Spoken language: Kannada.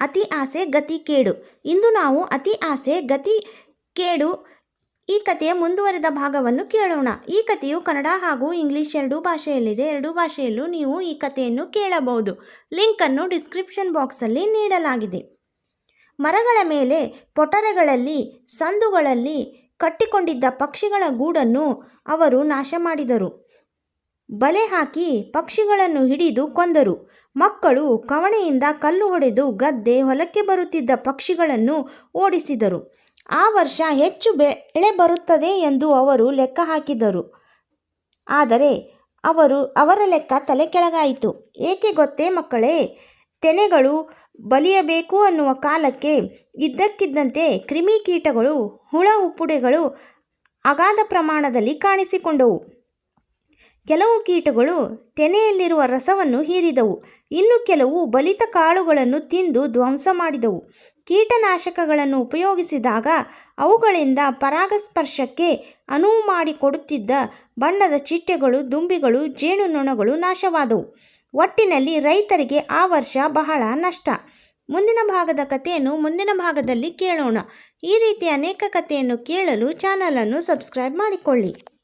ಅತಿ ಆಸೆ ಗತಿ ಕೇಡು. ಇಂದು ನಾವು ಅತಿ ಆಸೆ ಗತಿ ಕೇಡು ಈ ಕಥೆಯ ಮುಂದುವರೆದ ಭಾಗವನ್ನು ಕೇಳೋಣ. ಈ ಕಥೆಯು ಕನ್ನಡ ಹಾಗೂ ಇಂಗ್ಲಿಷ್ ಎರಡೂ ಭಾಷೆಯಲ್ಲಿದೆ. ಎರಡೂ ಭಾಷೆಯಲ್ಲೂ ನೀವು ಈ ಕಥೆಯನ್ನು ಕೇಳಬಹುದು. ಲಿಂಕನ್ನು ಡಿಸ್ಕ್ರಿಪ್ಷನ್ ಬಾಕ್ಸಲ್ಲಿ ನೀಡಲಾಗಿದೆ. ಮರಗಳ ಮೇಲೆ ಪೊಟರೆಗಳಲ್ಲಿ, ಸಂದುಗಳಲ್ಲಿ ಕಟ್ಟಿಕೊಂಡಿದ್ದ ಪಕ್ಷಿಗಳ ಗೂಡನ್ನು ಅವರು ನಾಶ ಮಾಡಿದರು. ಬಲೆ ಹಾಕಿ ಪಕ್ಷಿಗಳನ್ನು ಹಿಡಿದು ಕೊಂದರು. ಮಕ್ಕಳು ಕವಣೆಯಿಂದ ಕಲ್ಲು ಹೊಡೆದು ಗದ್ದೆ ಹೊಲಕ್ಕೆ ಬರುತ್ತಿದ್ದ ಪಕ್ಷಿಗಳನ್ನು ಓಡಿಸಿದರು. ಆ ವರ್ಷ ಹೆಚ್ಚು ಬೆಳೆ ಬರುತ್ತದೆ ಎಂದು ಅವರು ಲೆಕ್ಕ ಹಾಕಿದರು. ಆದರೆ ಅವರು ಅವರ ಲೆಕ್ಕ ತಲೆ ಕೆಳಗಾಯಿತು. ಏಕೆ ಗೊತ್ತೇ ಮಕ್ಕಳೇ? ತೆನೆಗಳು ಬಲಿಯಬೇಕು ಅನ್ನುವ ಕಾಲಕ್ಕೆ ಇದ್ದಕ್ಕಿದ್ದಂತೆ ಕ್ರಿಮಿಕೀಟಗಳು ಹುಳ ಉಪ್ಪುಡೆಗಳು ಅಗಾಧ ಪ್ರಮಾಣದಲ್ಲಿ ಕಾಣಿಸಿಕೊಂಡವು. ಕೆಲವು ಕೀಟಗಳು ತೆನೆಯಲ್ಲಿರುವ ರಸವನ್ನು ಹೀರಿದವು. ಇನ್ನು ಕೆಲವು ಬಲಿತ ಕಾಳುಗಳನ್ನು ತಿಂದು ಧ್ವಂಸ ಮಾಡಿದವು. ಕೀಟನಾಶಕಗಳನ್ನು ಉಪಯೋಗಿಸಿದಾಗ ಅವುಗಳಿಂದ ಪರಾಗಸ್ಪರ್ಶಕ್ಕೆ ಅನುವು ಮಾಡಿಕೊಡುತ್ತಿದ್ದ ಬಣ್ಣದ ಚಿಟ್ಟೆಗಳು, ದುಂಬಿಗಳು, ಜೇನುನೊಣಗಳು ನಾಶವಾದವು. ಒಟ್ಟಿನಲ್ಲಿ ರೈತರಿಗೆ ಆ ವರ್ಷ ಬಹಳ ನಷ್ಟ. ಮುಂದಿನ ಭಾಗದ ಕಥೆಯನ್ನು ಮುಂದಿನ ಭಾಗದಲ್ಲಿ ಕೇಳೋಣ. ಈ ರೀತಿ ಅನೇಕ ಕಥೆಯನ್ನು ಕೇಳಲು ಚಾನಲನ್ನು ಸಬ್ಸ್ಕ್ರೈಬ್ ಮಾಡಿಕೊಳ್ಳಿ.